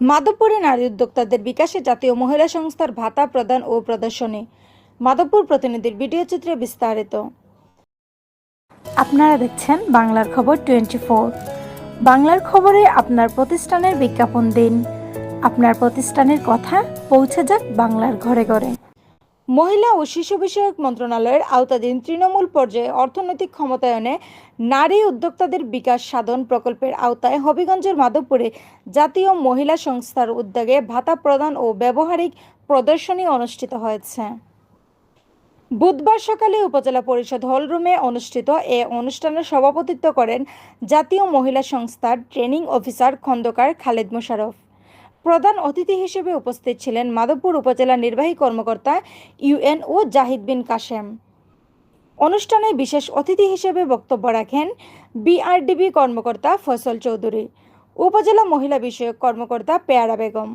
মাধবপুরে নারী উদ্যোক্তাদের বিকাশে জাতীয় মহিলা সংস্থার ভাতা প্রদান ও প্রদর্শনী। মাধবপুর প্রতিনিধির ভিডিও চিত্রে বিস্তারিত। আপনারা দেখছেন বাংলার খবর টোয়েন্টি বাংলার খবরে আপনার প্রতিষ্ঠানের বিজ্ঞাপন দিন। আপনার প্রতিষ্ঠানের কথা পৌঁছে যাক বাংলার ঘরে ঘরে। মহিলা ও শিশু বিষয়ক মন্ত্রণালয়ের আওতাধীন তৃণমূল পর্যায়ে অর্থনৈতিক ক্ষমতায়নে নারী উদ্যোক্তাদের বিকাশ সাধন প্রকল্পের আওতায় হবিগঞ্জের মাধবপুরে জাতীয় মহিলা সংস্থার উদ্যোগে ভাতা প্রদান ও ব্যবহারিক প্রদর্শনী অনুষ্ঠিত হয়েছে। বুধবার সকালে উপজেলা পরিষদ হলরুমে অনুষ্ঠিত এ অনুষ্ঠানের সভাপতিত্ব করেন জাতীয় মহিলা সংস্থার ট্রেনিং অফিসার খন্দকার খালেদ মোশারফ প্রধান অতিথি হিসেবে উপস্থিত ছিলেন মাধবপুর উপজেলা নির্বাহী কর্মকর্তা ইউএনও জাহিদ বিন কাশেম। অনুষ্ঠানে বিশেষ অতিথি হিসেবে বক্তব্য রাখেন বিআরডিবি কর্মকর্তা ফসল চৌধুরী, উপজেলা মহিলা বিষয়ক কর্মকর্তা পেয়ারা বেগম,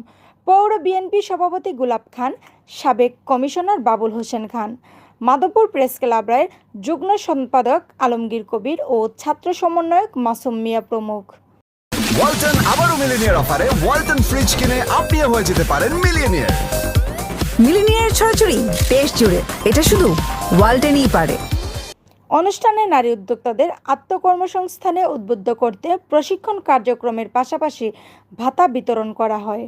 পৌর বিএনপি সভাপতি গুলাব খান, সাবেক কমিশনার বাবুল হোসেন খান, মাধবপুর প্রেস ক্লাবের যুগ্ম সম্পাদক আলমগীর কবির ও ছাত্র সমন্বয়ক মাসুম মিয়া প্রমুখ। ওয়ালটন আবারও মিলিনিয়ার অফারে ওয়ালটন ফ্রিজ কিনে আপনিও হয়ে যেতে পারেন মিলিয়নিয়ার। মিলিনিয়ার ছড়াছড়ি দেশ জুড়ে। এটা শুধু ওয়ালটেনই পারে। অনুষ্ঠানে নারী উদ্যোক্তাদের আত্মকর্মসংস্থানে উদ্বুদ্ধ করতে প্রশিক্ষণ কার্যক্রমের পাশাপাশি ভাতা বিতরণ করা হয়।